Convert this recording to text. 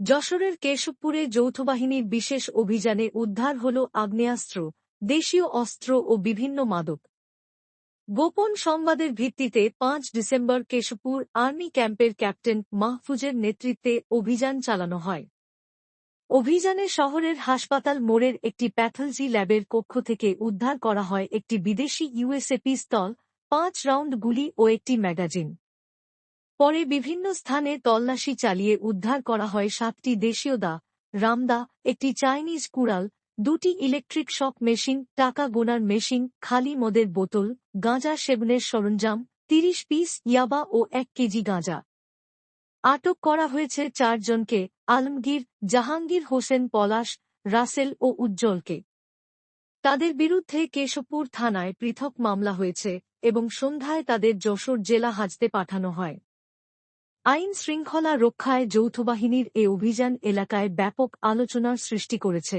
যশোরের কেশবপুরে যৌথবাহিনীর বিশেষ অভিযানে উদ্ধার হল আগ্নেয়াস্ত্র, দেশীয় অস্ত্র ও বিভিন্ন মাদক। গোপন সংবাদের ভিত্তিতে পাঁচ ডিসেম্বর কেশবপুর আর্মি ক্যাম্পের ক্যাপ্টেন মাহফুজের নেতৃত্বে অভিযান চালানো হয়। অভিযানে শহরের হাসপাতাল মোড়ের একটি প্যাথলজি ল্যাবের কক্ষ থেকে উদ্ধার করা হয় একটি বিদেশি ইউএসএ পিস্তল, পাঁচ রাউন্ড গুলি ও একটি ম্যাগাজিন। পরে বিভিন্ন স্থানে তল্লাশি চালিয়ে উদ্ধার করা হয় সাতটি দেশীয় দা, রামদা, একটি চাইনিজ কুড়াল, দুটি ইলেকট্রিক শক মেশিন, টাকা গোনার মেশিন, খালি মদের বোতল, গাঁজা সেবনের সরঞ্জাম, তিরিশ পিস ইয়াবা ও এক কেজি গাঁজা। আটক করা হয়েছে চারজনকে আলমগীর, জাহাঙ্গীর হোসেন পলাশ, রাসেল ও উজ্জ্বলকে। তাদের বিরুদ্ধে কেশবপুর থানায় পৃথক মামলা হয়েছে এবং সন্ধ্যায় তাদের যশোর জেলা হাজতে পাঠানো হয়। আইন শৃঙ্খলা রক্ষায় যৌথবাহিনীর এ অভিযান এলাকায় ব্যাপক আলোচনার সৃষ্টি করেছে।